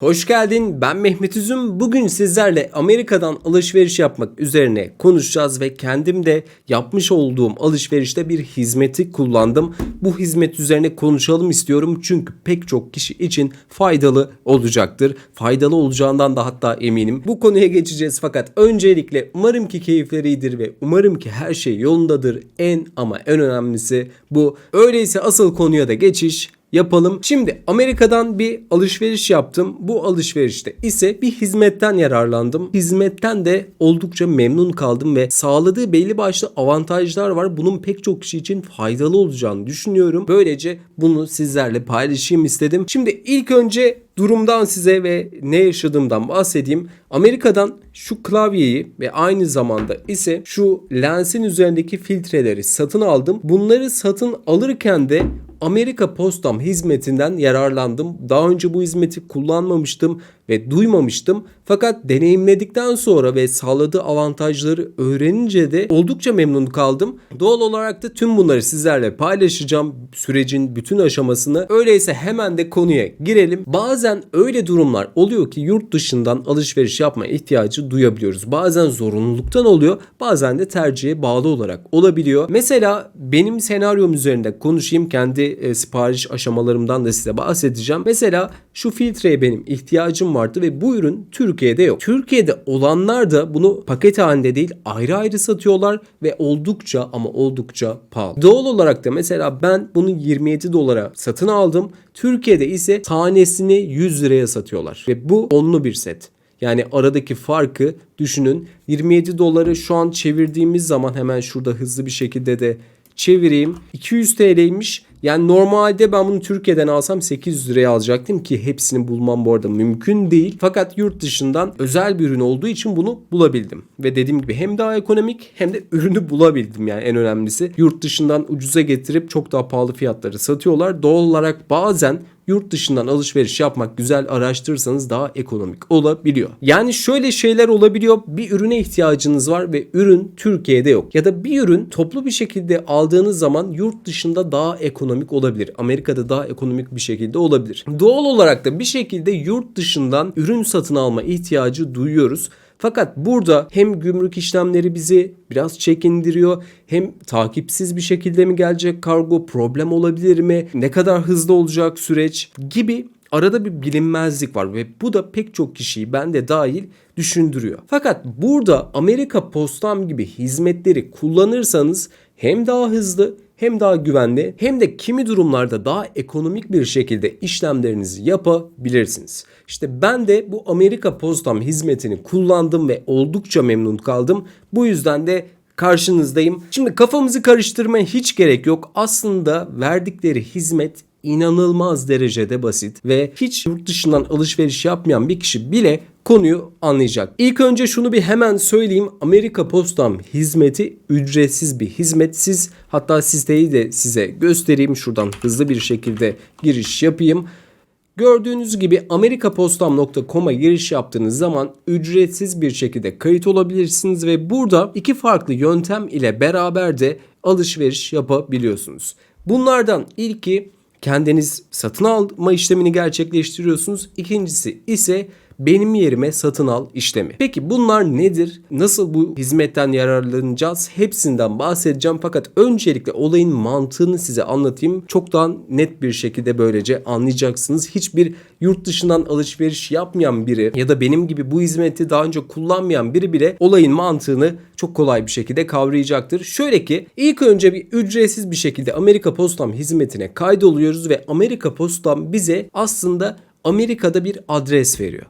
Hoş geldin. Ben Mehmet Üzüm. Bugün sizlerle Amerika'dan alışveriş yapmak üzerine konuşacağız ve kendim de yapmış olduğum alışverişte bir hizmeti kullandım. Bu hizmet üzerine konuşalım istiyorum çünkü pek çok kişi için faydalı olacaktır. Faydalı olacağından da hatta eminim. Bu konuya geçeceğiz fakat öncelikle umarım ki keyifleri iyidir ve umarım ki her şey yolundadır. En ama en önemlisi bu. Öyleyse asıl konuya da geçiş yapalım. Şimdi Amerika'dan bir alışveriş yaptım. Bu alışverişte ise bir hizmetten yararlandım. Hizmetten de oldukça memnun kaldım ve sağladığı belli başlı avantajlar var. Bunun pek çok kişi için faydalı olacağını düşünüyorum. Böylece bunu sizlerle paylaşayım istedim. Şimdi ilk önce durumdan size ve ne yaşadığımdan bahsedeyim. Amerika'dan şu klavyeyi ve aynı zamanda ise şu lensin üzerindeki filtreleri satın aldım. Bunları satın alırken de Amerika Postam hizmetinden yararlandım. Daha önce bu hizmeti kullanmamıştım ve duymamıştım. Fakat deneyimledikten sonra ve sağladığı avantajları öğrenince de oldukça memnun kaldım. Doğal olarak da tüm bunları sizlerle paylaşacağım. Sürecin bütün aşamasını. Öyleyse hemen de konuya girelim. Bazen öyle durumlar oluyor ki yurt dışından alışveriş yapma ihtiyacı duyabiliyoruz. Bazen zorunluluktan oluyor. Bazen de tercihe bağlı olarak olabiliyor. Mesela benim senaryom üzerinde konuşayım. Kendi e, sipariş aşamalarımdan da size bahsedeceğim. Mesela şu filtreye benim ihtiyacım vardı ve bu ürün Türkiye'de yok. Türkiye'de olanlar da bunu paket halinde değil ayrı ayrı satıyorlar ve oldukça ama oldukça pahalı. Doğal olarak da mesela ben bunu 27 dolara satın aldım. Türkiye'de ise tanesini 100 liraya satıyorlar ve bu onlu bir set. Yani aradaki farkı düşünün. 27 doları şu an çevirdiğimiz zaman hemen şurada hızlı bir şekilde de çevireyim. 200 TL'ymiş. Yani normalde ben bunu Türkiye'den alsam 800 liraya alacaktım ki hepsini bulmam bu arada mümkün değil. Fakat yurt dışından özel bir ürün olduğu için bunu bulabildim. Ve dediğim gibi hem daha ekonomik hem de ürünü bulabildim yani en önemlisi. Yurt dışından ucuza getirip çok daha pahalı fiyatları satıyorlar. Doğal olarak bazen yurt dışından alışveriş yapmak güzel araştırırsanız daha ekonomik olabiliyor. Yani şöyle şeyler olabiliyor. Bir ürüne ihtiyacınız var ve ürün Türkiye'de yok. Ya da bir ürün toplu bir şekilde aldığınız zaman yurt dışında daha ekonomik olabilir. Amerika'da daha ekonomik bir şekilde olabilir. Doğal olarak da bir şekilde yurt dışından ürün satın alma ihtiyacı duyuyoruz. Fakat burada hem gümrük işlemleri bizi biraz çekindiriyor hem takipsiz bir şekilde mi gelecek kargo problem olabilir mi ne kadar hızlı olacak süreç gibi arada bir bilinmezlik var ve bu da pek çok kişiyi ben de dahil düşündürüyor. Fakat burada Amerika Postam gibi hizmetleri kullanırsanız hem daha hızlı hem daha güvenli hem de kimi durumlarda daha ekonomik bir şekilde işlemlerinizi yapabilirsiniz. İşte ben de bu Amerika Postam hizmetini kullandım ve oldukça memnun kaldım. Bu yüzden de karşınızdayım. Şimdi kafamızı karıştırmaya hiç gerek yok. Aslında verdikleri hizmet inanılmaz derecede basit ve hiç yurt dışından alışveriş yapmayan bir kişi bile konuyu anlayacak. İlk önce şunu bir hemen söyleyeyim. Amerika Postam hizmeti ücretsiz bir hizmet. Siz hatta siteyi de size göstereyim. Şuradan hızlı bir şekilde giriş yapayım. Gördüğünüz gibi amerikapostam.com'a giriş yaptığınız zaman ücretsiz bir şekilde kayıt olabilirsiniz ve burada iki farklı yöntem ile beraber de alışveriş yapabiliyorsunuz. Bunlardan ilki kendiniz satın alma işlemini gerçekleştiriyorsunuz. İkincisi ise benim yerime satın al işlemi. Peki bunlar nedir? Nasıl bu hizmetten yararlanacağız? Hepsinden bahsedeceğim fakat öncelikle olayın mantığını size anlatayım. Çok daha net bir şekilde böylece anlayacaksınız. Hiçbir yurt dışından alışveriş yapmayan biri ya da benim gibi bu hizmeti daha önce kullanmayan biri bile olayın mantığını çok kolay bir şekilde kavrayacaktır. Şöyle ki ilk önce bir ücretsiz bir şekilde Amerika Postam hizmetine kaydoluyoruz ve Amerika Postam bize aslında Amerika'da bir adres veriyor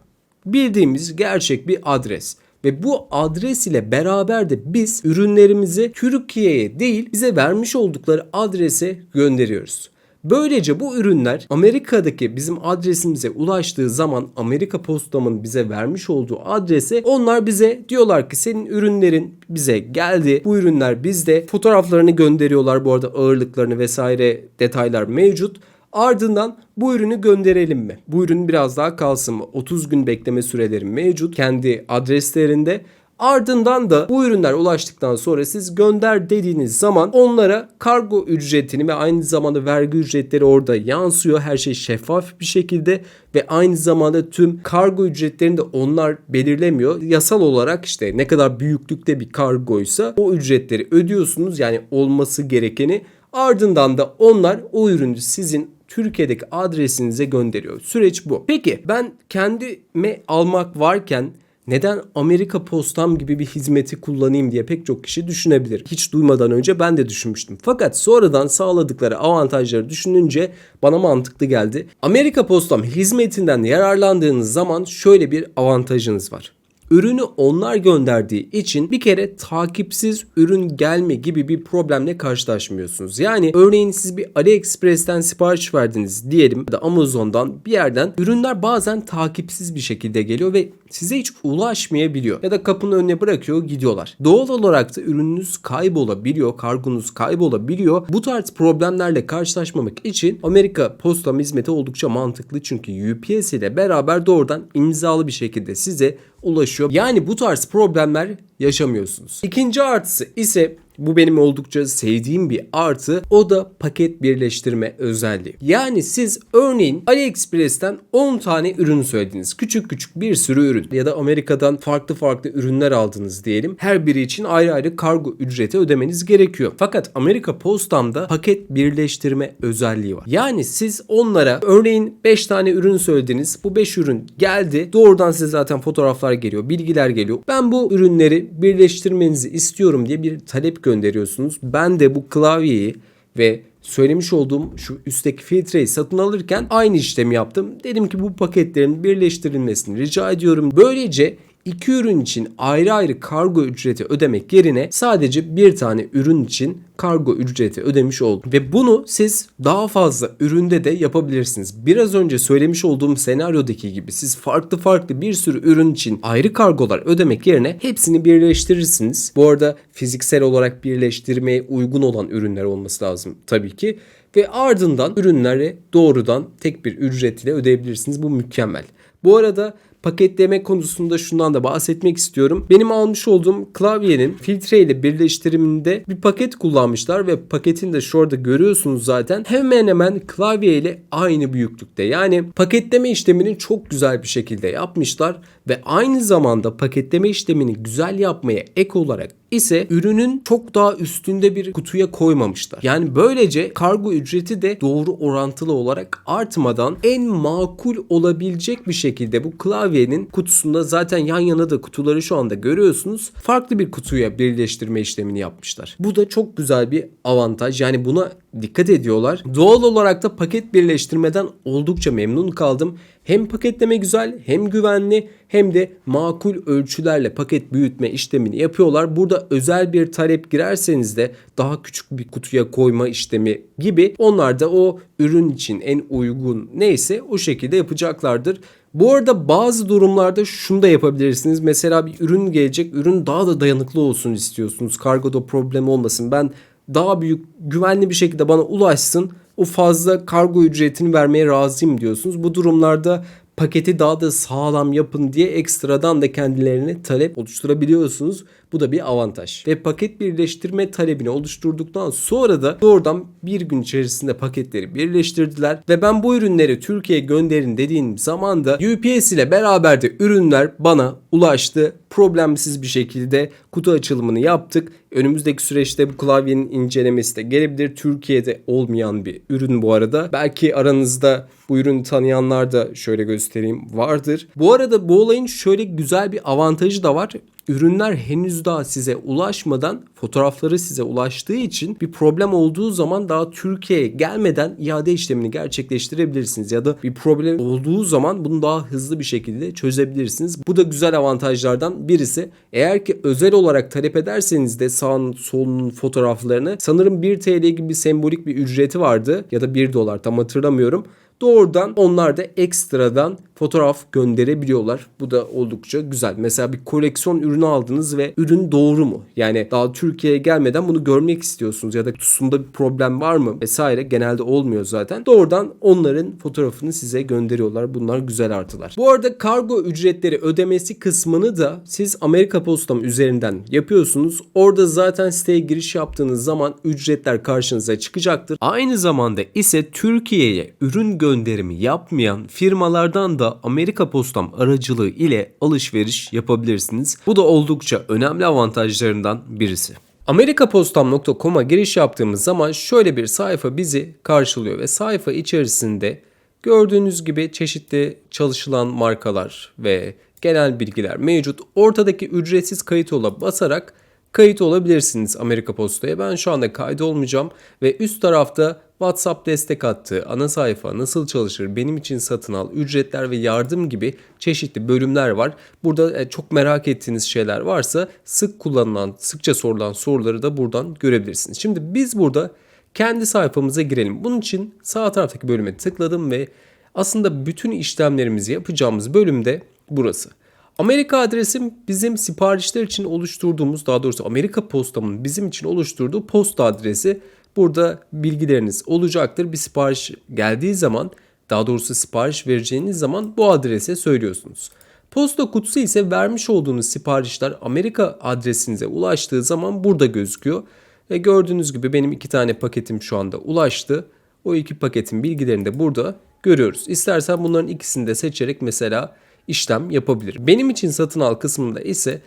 bildiğimiz gerçek bir adres. Ve bu adres ile beraber de biz ürünlerimizi Türkiye'ye değil bize vermiş oldukları adrese gönderiyoruz. Böylece bu ürünler Amerika'daki bizim adresimize ulaştığı zaman Amerika Postam'ın bize vermiş olduğu adrese onlar bize diyorlar ki senin ürünlerin bize geldi. Bu ürünler bizde. Fotoğraflarını gönderiyorlar bu arada ağırlıklarını vesaire detaylar mevcut. Ardından bu ürünü gönderelim mi? Bu ürün biraz daha kalsın mı? 30 gün bekleme süreleri mevcut kendi adreslerinde. Ardından da bu ürünler ulaştıktan sonra siz gönder dediğiniz zaman onlara kargo ücretini ve aynı zamanda vergi ücretleri orada yansıyor. Her şey şeffaf bir şekilde ve aynı zamanda tüm kargo ücretlerini de onlar belirlemiyor. Yasal olarak işte ne kadar büyüklükte bir kargoysa o ücretleri ödüyorsunuz. Yani olması gerekeni ardından da onlar o ürünü sizin Türkiye'deki adresinize gönderiyor. Süreç bu. Peki ben kendime almak varken neden Amerika Postam gibi bir hizmeti kullanayım diye pek çok kişi düşünebilir. Hiç duymadan önce ben de düşünmüştüm. Fakat sonradan sağladıkları avantajları düşününce bana mantıklı geldi. Amerika Postam hizmetinden yararlandığınız zaman şöyle bir avantajınız var ürünü onlar gönderdiği için bir kere takipsiz ürün gelme gibi bir problemle karşılaşmıyorsunuz. Yani örneğin siz bir AliExpress'ten sipariş verdiniz diyelim ya da Amazon'dan bir yerden ürünler bazen takipsiz bir şekilde geliyor ve size hiç ulaşmayabiliyor ya da kapının önüne bırakıyor gidiyorlar. Doğal olarak da ürününüz kaybolabiliyor, kargonuz kaybolabiliyor. Bu tarz problemlerle karşılaşmamak için Amerika Posta hizmeti oldukça mantıklı çünkü UPS ile beraber doğrudan imzalı bir şekilde size ulaşıyor. Yani bu tarz problemler yaşamıyorsunuz. İkinci artısı ise bu benim oldukça sevdiğim bir artı. O da paket birleştirme özelliği. Yani siz örneğin AliExpress'ten 10 tane ürün söylediniz. Küçük küçük bir sürü ürün ya da Amerika'dan farklı farklı ürünler aldınız diyelim. Her biri için ayrı ayrı kargo ücreti ödemeniz gerekiyor. Fakat Amerika Postam'da paket birleştirme özelliği var. Yani siz onlara örneğin 5 tane ürün söylediniz. Bu 5 ürün geldi. Doğrudan size zaten fotoğraflar geliyor, bilgiler geliyor. Ben bu ürünleri birleştirmenizi istiyorum diye bir talep gönderiyorsunuz. Ben de bu klavyeyi ve söylemiş olduğum şu üstteki filtreyi satın alırken aynı işlemi yaptım. Dedim ki bu paketlerin birleştirilmesini rica ediyorum. Böylece iki ürün için ayrı ayrı kargo ücreti ödemek yerine sadece bir tane ürün için kargo ücreti ödemiş oldum. Ve bunu siz daha fazla üründe de yapabilirsiniz. Biraz önce söylemiş olduğum senaryodaki gibi siz farklı farklı bir sürü ürün için ayrı kargolar ödemek yerine hepsini birleştirirsiniz. Bu arada fiziksel olarak birleştirmeye uygun olan ürünler olması lazım tabii ki. Ve ardından ürünleri doğrudan tek bir ücret ile ödeyebilirsiniz. Bu mükemmel. Bu arada paketleme konusunda şundan da bahsetmek istiyorum. Benim almış olduğum klavyenin filtre ile birleştiriminde bir paket kullanmışlar ve paketin de şurada görüyorsunuz zaten hemen hemen klavye ile aynı büyüklükte. Yani paketleme işlemini çok güzel bir şekilde yapmışlar ve aynı zamanda paketleme işlemini güzel yapmaya ek olarak ise ürünün çok daha üstünde bir kutuya koymamışlar. Yani böylece kargo ücreti de doğru orantılı olarak artmadan en makul olabilecek bir şekilde bu klavyenin kutusunda zaten yan yana da kutuları şu anda görüyorsunuz. Farklı bir kutuya birleştirme işlemini yapmışlar. Bu da çok güzel bir avantaj. Yani buna dikkat ediyorlar. Doğal olarak da paket birleştirmeden oldukça memnun kaldım. Hem paketleme güzel hem güvenli hem de makul ölçülerle paket büyütme işlemini yapıyorlar. Burada özel bir talep girerseniz de daha küçük bir kutuya koyma işlemi gibi onlar da o ürün için en uygun neyse o şekilde yapacaklardır. Bu arada bazı durumlarda şunu da yapabilirsiniz. Mesela bir ürün gelecek. Ürün daha da dayanıklı olsun istiyorsunuz. Kargoda problem olmasın. Ben daha büyük güvenli bir şekilde bana ulaşsın. O fazla kargo ücretini vermeye razıyım diyorsunuz. Bu durumlarda paketi daha da sağlam yapın diye ekstradan da kendilerine talep oluşturabiliyorsunuz. Bu da bir avantaj. Ve paket birleştirme talebini oluşturduktan sonra da doğrudan bir gün içerisinde paketleri birleştirdiler. Ve ben bu ürünleri Türkiye'ye gönderin dediğim zaman da UPS ile beraber de ürünler bana ulaştı. Problemsiz bir şekilde kutu açılımını yaptık. Önümüzdeki süreçte bu klavyenin incelemesi de gelebilir. Türkiye'de olmayan bir ürün bu arada. Belki aranızda bu ürünü tanıyanlar da şöyle göstereyim vardır. Bu arada bu olayın şöyle güzel bir avantajı da var ürünler henüz daha size ulaşmadan fotoğrafları size ulaştığı için bir problem olduğu zaman daha Türkiye'ye gelmeden iade işlemini gerçekleştirebilirsiniz ya da bir problem olduğu zaman bunu daha hızlı bir şekilde çözebilirsiniz. Bu da güzel avantajlardan birisi. Eğer ki özel olarak talep ederseniz de sağın solunun fotoğraflarını sanırım 1 TL gibi sembolik bir ücreti vardı ya da 1 dolar tam hatırlamıyorum. Doğrudan onlar da ekstradan fotoğraf gönderebiliyorlar. Bu da oldukça güzel. Mesela bir koleksiyon ürünü aldınız ve ürün doğru mu? Yani daha Türkiye'ye gelmeden bunu görmek istiyorsunuz ya da kutusunda bir problem var mı vesaire genelde olmuyor zaten. Doğrudan onların fotoğrafını size gönderiyorlar. Bunlar güzel artılar. Bu arada kargo ücretleri ödemesi kısmını da siz Amerika Postam üzerinden yapıyorsunuz. Orada zaten siteye giriş yaptığınız zaman ücretler karşınıza çıkacaktır. Aynı zamanda ise Türkiye'ye ürün gönderimi yapmayan firmalardan da Amerika Postam aracılığı ile alışveriş yapabilirsiniz. Bu da oldukça önemli avantajlarından birisi. Amerikapostam.com'a giriş yaptığımız zaman şöyle bir sayfa bizi karşılıyor ve sayfa içerisinde gördüğünüz gibi çeşitli çalışılan markalar ve genel bilgiler mevcut. Ortadaki ücretsiz kayıt ola basarak kayıt olabilirsiniz Amerika Posta'ya. Ben şu anda kaydı olmayacağım ve üst tarafta WhatsApp destek hattı, ana sayfa, nasıl çalışır, benim için satın al, ücretler ve yardım gibi çeşitli bölümler var. Burada e, çok merak ettiğiniz şeyler varsa sık kullanılan, sıkça sorulan soruları da buradan görebilirsiniz. Şimdi biz burada kendi sayfamıza girelim. Bunun için sağ taraftaki bölüme tıkladım ve aslında bütün işlemlerimizi yapacağımız bölümde burası. Amerika adresim bizim siparişler için oluşturduğumuz daha doğrusu Amerika postamın bizim için oluşturduğu posta adresi. Burada bilgileriniz olacaktır. Bir sipariş geldiği zaman daha doğrusu sipariş vereceğiniz zaman bu adrese söylüyorsunuz. Posta kutusu ise vermiş olduğunuz siparişler Amerika adresinize ulaştığı zaman burada gözüküyor. Ve gördüğünüz gibi benim iki tane paketim şu anda ulaştı. O iki paketin bilgilerini de burada görüyoruz. İstersen bunların ikisini de seçerek mesela işlem yapabilir. Benim için satın al kısmında ise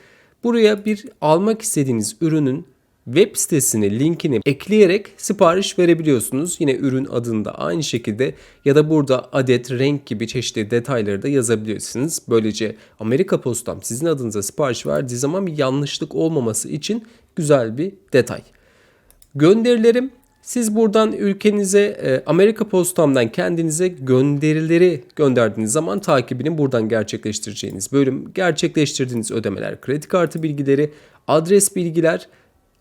buraya bir almak istediğiniz ürünün web sitesini linkini ekleyerek sipariş verebiliyorsunuz. Yine ürün adında aynı şekilde ya da burada adet, renk gibi çeşitli detayları da yazabilirsiniz. Böylece Amerika Postam sizin adınıza sipariş verdiği zaman bir yanlışlık olmaması için güzel bir detay. Gönderilerim siz buradan ülkenize e, Amerika Postam'dan kendinize gönderileri gönderdiğiniz zaman takibini buradan gerçekleştireceğiniz bölüm, gerçekleştirdiğiniz ödemeler, kredi kartı bilgileri, adres bilgiler,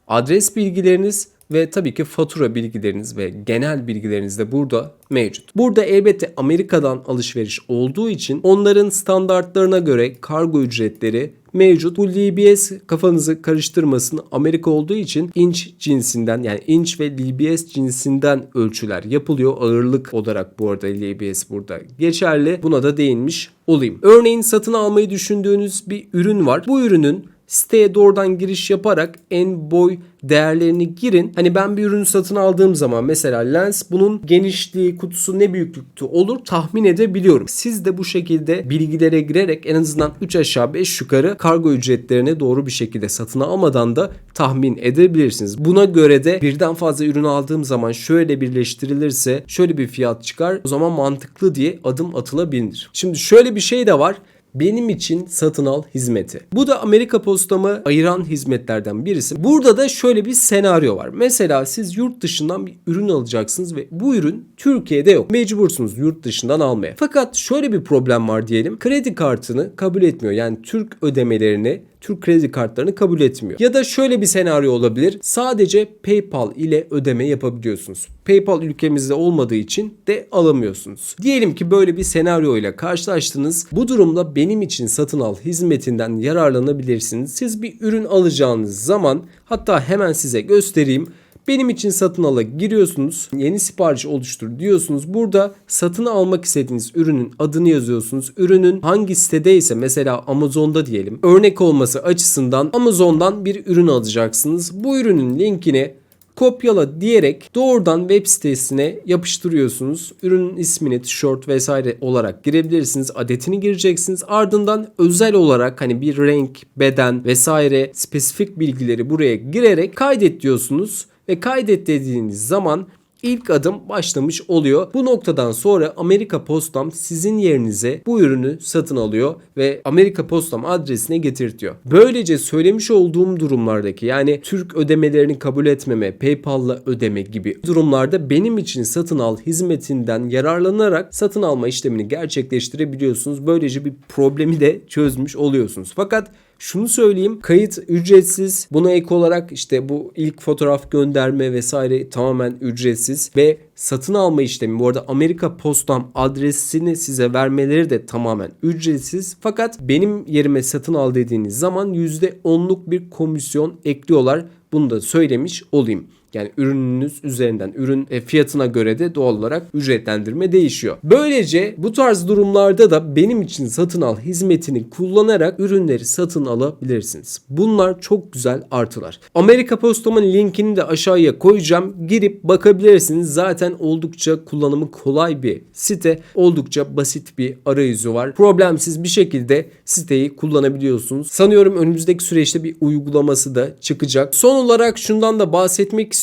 adres bilgileriniz ve tabii ki fatura bilgileriniz ve genel bilgileriniz de burada mevcut. Burada elbette Amerika'dan alışveriş olduğu için onların standartlarına göre kargo ücretleri mevcut. Bu LBS kafanızı karıştırmasın. Amerika olduğu için inç cinsinden yani inç ve LBS cinsinden ölçüler yapılıyor. Ağırlık olarak bu arada LBS burada geçerli. Buna da değinmiş olayım. Örneğin satın almayı düşündüğünüz bir ürün var. Bu ürünün siteye doğrudan giriş yaparak en boy değerlerini girin. Hani ben bir ürünü satın aldığım zaman mesela lens bunun genişliği, kutusu ne büyüklükte olur tahmin edebiliyorum. Siz de bu şekilde bilgilere girerek en azından 3 aşağı 5 yukarı kargo ücretlerine doğru bir şekilde satın almadan da tahmin edebilirsiniz. Buna göre de birden fazla ürün aldığım zaman şöyle birleştirilirse şöyle bir fiyat çıkar. O zaman mantıklı diye adım atılabilir. Şimdi şöyle bir şey de var benim için satın al hizmeti. Bu da Amerika postamı ayıran hizmetlerden birisi. Burada da şöyle bir senaryo var. Mesela siz yurt dışından bir ürün alacaksınız ve bu ürün Türkiye'de yok. Mecbursunuz yurt dışından almaya. Fakat şöyle bir problem var diyelim. Kredi kartını kabul etmiyor. Yani Türk ödemelerini Türk kredi kartlarını kabul etmiyor. Ya da şöyle bir senaryo olabilir. Sadece PayPal ile ödeme yapabiliyorsunuz. PayPal ülkemizde olmadığı için de alamıyorsunuz. Diyelim ki böyle bir senaryo ile karşılaştınız. Bu durumda benim için satın al hizmetinden yararlanabilirsiniz. Siz bir ürün alacağınız zaman hatta hemen size göstereyim. Benim için satın ala giriyorsunuz. Yeni sipariş oluştur diyorsunuz. Burada satın almak istediğiniz ürünün adını yazıyorsunuz. Ürünün hangi sitedeyse mesela Amazon'da diyelim. Örnek olması açısından Amazon'dan bir ürün alacaksınız. Bu ürünün linkini kopyala diyerek doğrudan web sitesine yapıştırıyorsunuz. Ürünün ismini, tişört vesaire olarak girebilirsiniz. Adetini gireceksiniz. Ardından özel olarak hani bir renk, beden vesaire spesifik bilgileri buraya girerek kaydet diyorsunuz ve kaydet dediğiniz zaman ilk adım başlamış oluyor. Bu noktadan sonra Amerika Postam sizin yerinize bu ürünü satın alıyor ve Amerika Postam adresine getirtiyor. Böylece söylemiş olduğum durumlardaki yani Türk ödemelerini kabul etmeme, PayPal'la ödeme gibi durumlarda benim için satın al hizmetinden yararlanarak satın alma işlemini gerçekleştirebiliyorsunuz. Böylece bir problemi de çözmüş oluyorsunuz. Fakat Şunu söyleyeyim kayıt ücretsiz. Buna ek olarak işte bu ilk fotoğraf gönderme vesaire tamamen ücretsiz ve satın alma işlemi bu arada Amerika Postam adresini size vermeleri de tamamen ücretsiz. Fakat benim yerime satın al dediğiniz zaman %10'luk bir komisyon ekliyorlar. Bunu da söylemiş olayım. Yani ürününüz üzerinden ürün e, fiyatına göre de doğal olarak ücretlendirme değişiyor. Böylece bu tarz durumlarda da benim için satın al hizmetini kullanarak ürünleri satın alabilirsiniz. Bunlar çok güzel artılar. Amerika Postam'ın linkini de aşağıya koyacağım. Girip bakabilirsiniz. Zaten oldukça kullanımı kolay bir site. Oldukça basit bir arayüzü var. Problemsiz bir şekilde siteyi kullanabiliyorsunuz. Sanıyorum önümüzdeki süreçte bir uygulaması da çıkacak. Son olarak şundan da bahsetmek istiyorum.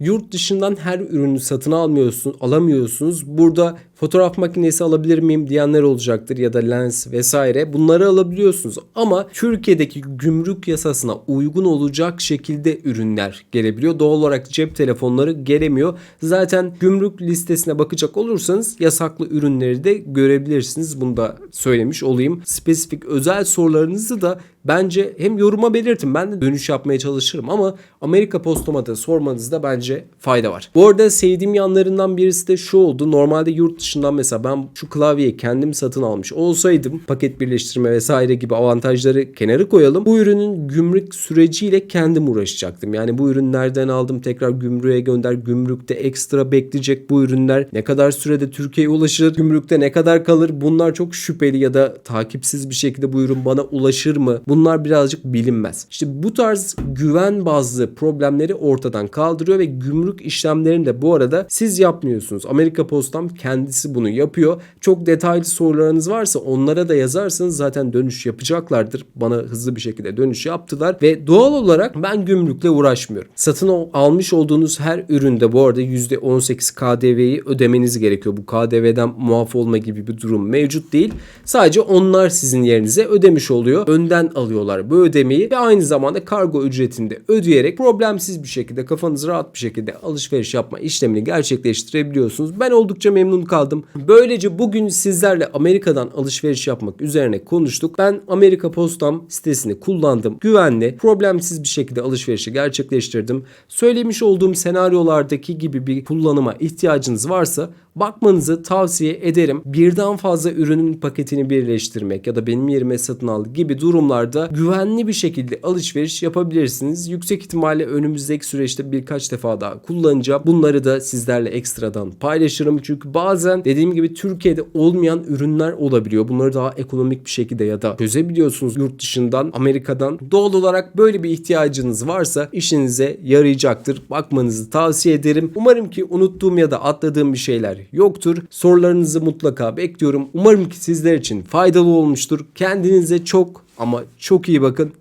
Yurt dışından her ürünü satın almıyorsun, alamıyorsunuz. Burada fotoğraf makinesi alabilir miyim diyenler olacaktır ya da lens vesaire. Bunları alabiliyorsunuz ama Türkiye'deki gümrük yasasına uygun olacak şekilde ürünler gelebiliyor. Doğal olarak cep telefonları gelemiyor. Zaten gümrük listesine bakacak olursanız yasaklı ürünleri de görebilirsiniz. Bunu da söylemiş olayım. Spesifik özel sorularınızı da bence hem yoruma belirtin. Ben de dönüş yapmaya çalışırım ama Amerika Postom'a da sormanızda bence fayda var. Bu arada sevdiğim yanlarından birisi de şu oldu. Normalde yurt dışından mesela ben şu klavyeyi kendim satın almış olsaydım paket birleştirme vesaire gibi avantajları kenara koyalım. Bu ürünün gümrük süreciyle kendim uğraşacaktım. Yani bu ürün nereden aldım tekrar gümrüğe gönder. Gümrükte ekstra bekleyecek bu ürünler. Ne kadar sürede Türkiye'ye ulaşır? Gümrükte ne kadar kalır? Bunlar çok şüpheli ya da takipsiz bir şekilde bu ürün bana ulaşır mı? Bunlar birazcık bilinmez. İşte bu tarz güven bazlı problemleri ortadan kaldırıyor ve gümrük işlemlerini de bu arada siz yapmıyorsunuz. Amerika Postam kendisi bunu yapıyor. Çok detaylı sorularınız varsa onlara da yazarsanız zaten dönüş yapacaklardır. Bana hızlı bir şekilde dönüş yaptılar ve doğal olarak ben gümrükle uğraşmıyorum. Satın al- almış olduğunuz her üründe bu arada %18 KDV'yi ödemeniz gerekiyor. Bu KDV'den muaf olma gibi bir durum mevcut değil. Sadece onlar sizin yerinize ödemiş oluyor. Önden alıyorlar bu ödemeyi ve aynı zamanda kargo ücretini de ödeyerek problemsiz bir şekilde kafanız rahat bir şekilde alışveriş yapma işlemini gerçekleştirebiliyorsunuz. Ben oldukça memnun kaldım. Böylece bugün sizlerle Amerika'dan alışveriş yapmak üzerine konuştuk. Ben Amerika Postam sitesini kullandım. Güvenli, problemsiz bir şekilde alışverişi gerçekleştirdim. Söylemiş olduğum senaryolardaki gibi bir kullanıma ihtiyacınız varsa bakmanızı tavsiye ederim. Birden fazla ürünün paketini birleştirmek ya da benim yerime satın al gibi durumlarda güvenli bir şekilde alışveriş yapabilirsiniz. Yüksek ihtimalle önümüzdeki süreçte birkaç defa daha kullanacağım. Bunları da sizlerle ekstradan paylaşırım. Çünkü bazen dediğim gibi Türkiye'de olmayan ürünler olabiliyor. Bunları daha ekonomik bir şekilde ya da çözebiliyorsunuz yurt dışından, Amerika'dan. Doğal olarak böyle bir ihtiyacınız varsa işinize yarayacaktır. Bakmanızı tavsiye ederim. Umarım ki unuttuğum ya da atladığım bir şeyler yoktur. Sorularınızı mutlaka bekliyorum. Umarım ki sizler için faydalı olmuştur. Kendinize çok ama çok iyi bakın.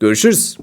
Görüşürüz.